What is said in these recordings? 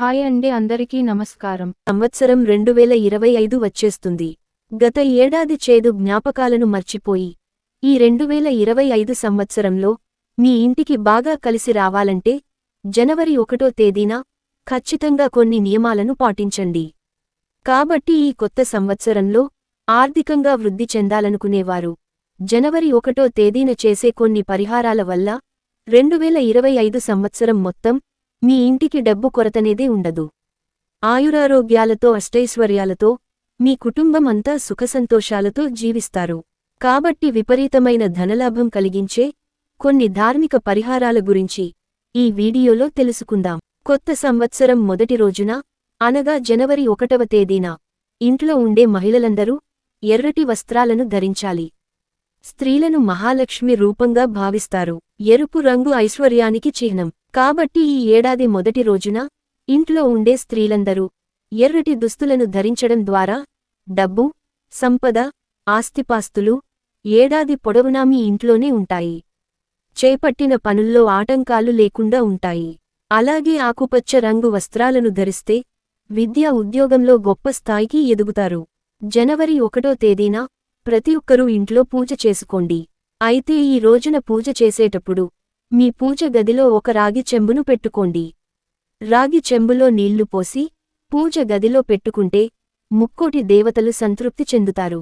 Hi అండి అందరికీ నమస్కారం. సంవత్సరం రెండు వేల ఇరవై ఐదు వచ్చేస్తుంది. గత ఏడాది చేదు జ్ఞాపకాలను మర్చిపోయి ఈ రెండు వేల ఇరవై ఐదు సంవత్సరంలో మీ ఇంటికి బాగా కలిసి రావాలంటే జనవరి ఒకటో తేదీన ఖచ్చితంగా కొన్ని నియమాలను పాటించండి. కాబట్టి ఈ కొత్త సంవత్సరంలో ఆర్థికంగా వృద్ధి చెందాలనుకునేవారు. జనవరి ఒకటో తేదీన చేసే కొన్ని పరిహారాల వల్ల రెండు వేల ఇరవై ఐదు సంవత్సరం మొత్తం మీ ఇంటికి డబ్బు కొరతనేదే ఉండదు. ఆయురారోగ్యాలతో అష్టైశ్వర్యాలతో మీ కుటుంబం అంతా సుఖసంతోషాలతో జీవిస్తారు. కాబట్టి విపరీతమైన ధనలాభం కలిగించే కొన్ని ధార్మిక పరిహారాల గురించి ఈ వీడియోలో తెలుసుకుందాం. కొత్త సంవత్సరం మొదటి రోజున అనగా జనవరి ఒకటవ తేదీన ఇంట్లో ఉండే మహిళలందరూ ఎర్రటి వస్త్రాలను ధరించాలి. స్త్రీలను మహాలక్ష్మి రూపంగా భావిస్తారు. ఎరుపు రంగు ఐశ్వర్యానికి చిహ్నం. కాబట్టి ఈ ఏడాది మొదటి రోజున ఇంట్లో ఉండే స్త్రీలందరూ ఎర్రటి దుస్తులను ధరించడం ద్వారా డబ్బు సంపద ఆస్తిపాస్తులు ఏడాది పొడవునా మీ ఇంట్లోనే ఉంటాయి. చేపట్టిన పనుల్లో ఆటంకాలు లేకుండా ఉంటాయి. అలాగే ఆకుపచ్చ రంగు వస్త్రాలను ధరిస్తే విద్య ఉద్యోగంలో గొప్ప స్థాయికి ఎదుగుతారు. జనవరి ఒకటో తేదీన ప్రతి ఒక్కరూ ఇంట్లో పూజ చేసుకోండి. అయితే ఈ రోజున పూజ చేసేటప్పుడు మీ పూజ గదిలో ఒక రాగి చెంబును పెట్టుకోండి. రాగి చెంబులో నీళ్ళు పోసి పూజ గదిలో పెట్టుకుంటే ముక్కోటి దేవతలు సంతృప్తి చెందుతారు.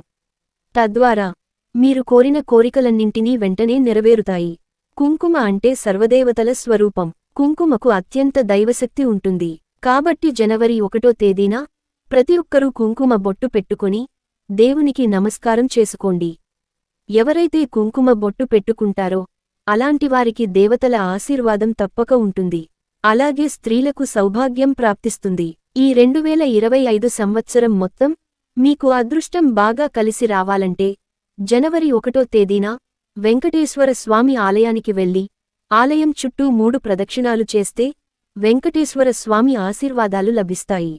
తద్వారా మీరు కోరిన కోరికలన్నింటినీ వెంటనే నెరవేరుతాయి. కుంకుమ అంటే సర్వదేవతల స్వరూపం. కుంకుమకు అత్యంత దైవశక్తి ఉంటుంది. కాబట్టి జనవరి ఒకటో తేదీన ప్రతి ఒక్కరూ కుంకుమ బొట్టు పెట్టుకుని దేవునికి నమస్కారం చేసుకోండి. ఎవరైతే కుంకుమ బొట్టు పెట్టుకుంటారో అలాంటివారికి దేవతల ఆశీర్వాదం తప్పక ఉంటుంది. అలాగే స్త్రీలకు సౌభాగ్యం ప్రాప్తిస్తుంది. ఈ రెండువేల ఇరవై ఐదు సంవత్సరం మొత్తం మీకు అదృష్టం బాగా కలిసి రావాలంటే జనవరి ఒకటో తేదీన వెంకటేశ్వర స్వామి ఆలయానికి వెళ్ళి ఆలయం చుట్టూ మూడు ప్రదక్షిణాలు చేస్తే వెంకటేశ్వర స్వామి ఆశీర్వాదాలు లభిస్తాయి.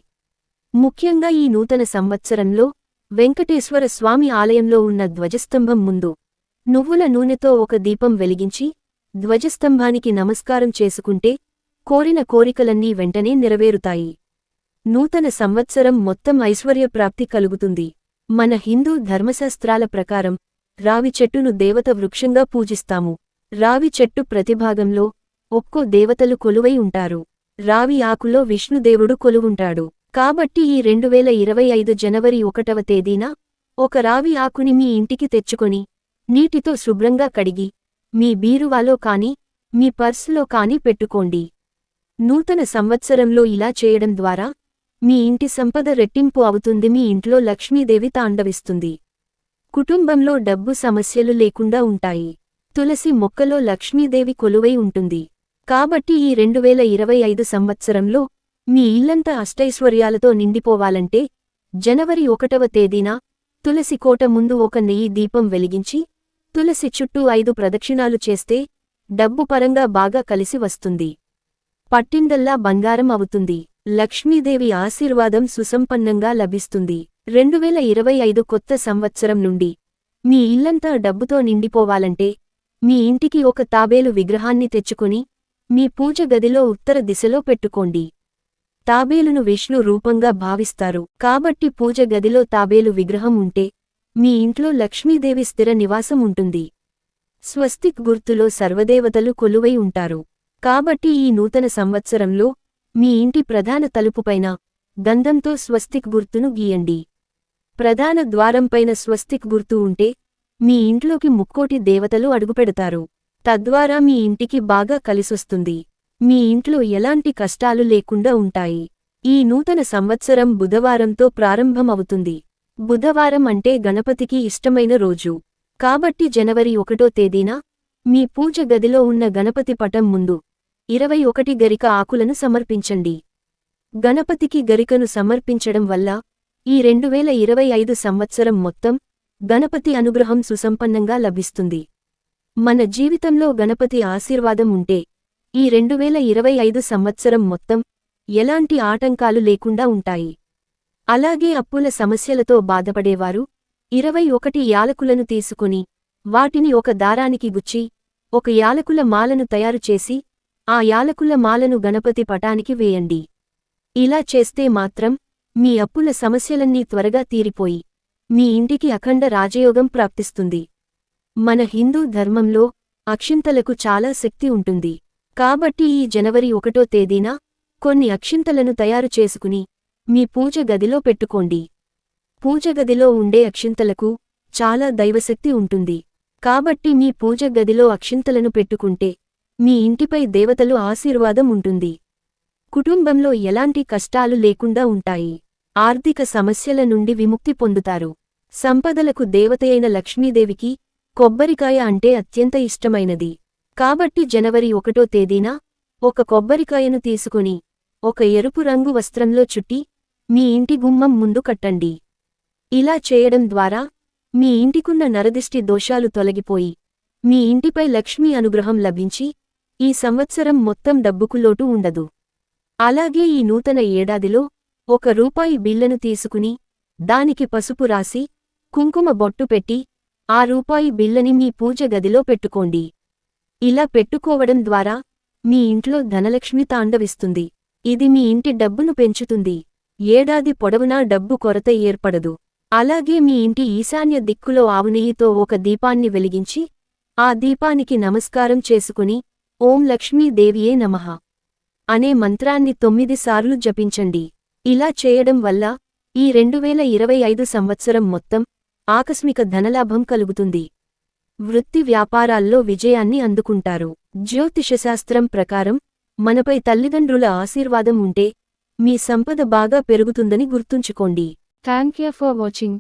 ముఖ్యంగా ఈ నూతన సంవత్సరంలో వెంకటేశ్వర స్వామి ఆలయంలో ఉన్న ధ్వజస్తంభం ముందు నువ్వుల నూనెతో ఒక దీపం వెలిగించి ధ్వజస్తంభానికి నమస్కారం చేసుకుంటే కోరిన కోరికలన్నీ వెంటనే నెరవేరుతాయి. నూతన సంవత్సరం మొత్తం ఐశ్వర్యప్రాప్తి కలుగుతుంది. మన హిందూ ధర్మశాస్త్రాల ప్రకారం రావి చెట్టును దేవత వృక్షంగా పూజిస్తాము. రావి చెట్టు ప్రతిభాగంలో ఒక్కో దేవతలు కొలువై ఉంటారు. రావి ఆకులో విష్ణుదేవుడు కొలువుంటాడు. కాబట్టి ఈ రెండు వేల ఇరవై ఐదు జనవరి ఒకటవ తేదీన ఒక రావి ఆకుని మీ ఇంటికి తెచ్చుకొని నీటితో శుభ్రంగా కడిగి మీ బీరువాలో కాని మీ పర్సులో కాని పెట్టుకోండి. నూతన సంవత్సరంలో ఇలా చేయడం ద్వారా మీ ఇంటి సంపద రెట్టింపు అవుతుంది. మీ ఇంట్లో లక్ష్మీదేవి తాండవిస్తుంది. కుటుంబంలో డబ్బు సమస్యలు లేకుండా ఉంటాయి. తులసి మొక్కలో లక్ష్మీదేవి కొలువై ఉంటుంది. కాబట్టి ఈ రెండు వేల ఇరవై ఐదు సంవత్సరంలో మీ ఇల్లంతా అష్టైశ్వర్యాలతో నిండిపోవాలంటే జనవరి ఒకటవ తేదీన తులసి కోట ముందు ఒక నెయ్యి దీపం వెలిగించి తులసి చుట్టూ ఐదు ప్రదక్షిణాలు చేస్తే డబ్బు పరంగా బాగా కలిసి వస్తుంది. పట్టిందల్లా బంగారం అవుతుంది. లక్ష్మీదేవి ఆశీర్వాదం సుసంపన్నంగా లభిస్తుంది. రెండువేల ఇరవై ఐదు కొత్త సంవత్సరం నుండి మీ ఇల్లంతా డబ్బుతో నిండిపోవాలంటే మీ ఇంటికి ఒక తాబేలు విగ్రహాన్ని తెచ్చుకుని మీ పూజ గదిలో ఉత్తర దిశలో పెట్టుకోండి. తాబేలును విష్ణు రూపంగా భావిస్తారు. కాబట్టి పూజ గదిలో తాబేలు విగ్రహం ఉంటే మీ ఇంట్లో లక్ష్మీదేవి స్థిర నివాసం ఉంటుంది. స్వస్తిక్ గుర్తులో సర్వదేవతలు కొలువై ఉంటారు. కాబట్టి ఈ నూతన సంవత్సరంలో మీ ఇంటి ప్రధాన తలుపుపైన గంధంతో స్వస్తిక్ గుర్తును గీయండి. ప్రధాన ద్వారంపైన స్వస్తిక్ గుర్తు ఉంటే మీ ఇంట్లోకి ముక్కోటి దేవతలు అడుగుపెడతారు. తద్వారా మీ ఇంటికి బాగా కలిసొస్తుంది. మీ ఇంట్లో ఎలాంటి కష్టాలు లేకుండా ఉంటాయి. ఈ నూతన సంవత్సరం బుధవారంతో ప్రారంభమవుతుంది. బుధవారం అంటే గణపతికి ఇష్టమైన రోజు. కాబట్టి జనవరి ఒకటో తేదీన మీ పూజ గదిలో ఉన్న గణపతి పటం ముందు ఇరవై ఒకటి గరిక ఆకులను సమర్పించండి. గణపతికి గరికను సమర్పించడం వల్ల ఈ రెండు వేల ఇరవై ఐదు సంవత్సరం మొత్తం గణపతి అనుగ్రహం సుసంపన్నంగా లభిస్తుంది. మన జీవితంలో గణపతి ఆశీర్వాదం ఉంటే ఈ రెండు వేల ఇరవై ఐదు సంవత్సరం మొత్తం ఎలాంటి ఆటంకాలు లేకుండా ఉంటాయి. అలాగే అప్పుల సమస్యలతో బాధపడేవారు. ఇరవై ఒకటి యాలకులను తీసుకుని వాటిని ఒక దారానికి గుచ్చి ఒక యాలకుల మాలను తయారుచేసి ఆ యాలకుల మాలను గణపతి పటానికి వేయండి. ఇలా చేస్తే మాత్రం మీ అప్పుల సమస్యలన్నీ త్వరగా తీరిపోయి మీ ఇంటికి అఖండ రాజయోగం ప్రాప్తిస్తుంది. మన హిందూ ధర్మంలో అక్షింతలకు చాలా శక్తి ఉంటుంది. కాబట్టి ఈ జనవరి ఒకటో తేదీన కొన్ని అక్షింతలను తయారు చేసుకుని మీ పూజ గదిలో పెట్టుకోండి. పూజ గదిలో ఉండే అక్షింతలకు చాలా దైవశక్తి ఉంటుంది. కాబట్టి మీ పూజ గదిలో అక్షింతలను పెట్టుకుంటే మీ ఇంటిపై దేవతలు ఆశీర్వాదం ఉంటుంది. కుటుంబంలో ఎలాంటి కష్టాలు లేకుండా ఉంటాయి. ఆర్థిక సమస్యల నుండి విముక్తి పొందుతారు. సంపదలకు దేవతయైన లక్ష్మీదేవికి కొబ్బరికాయ అంటే అత్యంత ఇష్టమైనది. కాబట్టి జనవరి ఒకటో తేదీన ఒక కొబ్బరికాయను తీసుకుని ఒక ఎరుపు రంగు వస్త్రంలో చుట్టి మీ ఇంటి గుమ్మం ముందు కట్టండి. ఇలా చేయడం ద్వారా మీ ఇంటికున్న నరదిష్టి దోషాలు తొలగిపోయి మీ ఇంటిపై లక్ష్మీ అనుగ్రహం లభించి ఈ సంవత్సరం మొత్తం డబ్బుకు లోటు ఉండదు. అలాగే ఈ నూతన ఏడాదిలో ఒక రూపాయి బిల్లను తీసుకుని దానికి పసుపు రాసి కుంకుమ బొట్టు పెట్టి ఆ రూపాయి బిల్లని మీ పూజ గదిలో పెట్టుకోండి. ఇలా పెట్టుకోవడం ద్వారా మీ ఇంట్లో ధనలక్ష్మి తాండవిస్తుంది. ఇది మీ ఇంటి డబ్బును పెంచుతుంది. ఏడాది పొడవునా డబ్బు కొరత ఏర్పడదు. అలాగే మీ ఇంటి ఈశాన్య దిక్కులో ఆవునెయ్యితో ఒక దీపాన్ని వెలిగించి ఆ దీపానికి నమస్కారం చేసుకుని ఓం లక్ష్మీదేవియే నమః అనే మంత్రాన్ని తొమ్మిది సార్లు జపించండి. ఇలా చేయడం వల్ల ఈ రెండువేల ఇరవై ఐదు సంవత్సరం మొత్తం ఆకస్మిక ధనలాభం కలుగుతుంది. వృత్తి వ్యాపారాల్లో విజయాన్ని అందుకుంటారు. జ్యోతిషశాస్త్రం ప్రకారం మనపై తల్లిదండ్రుల ఆశీర్వాదం ఉంటే మీ సంపద బాగా పెరుగుతుందని గుర్తుంచుకోండి. Thank you for watching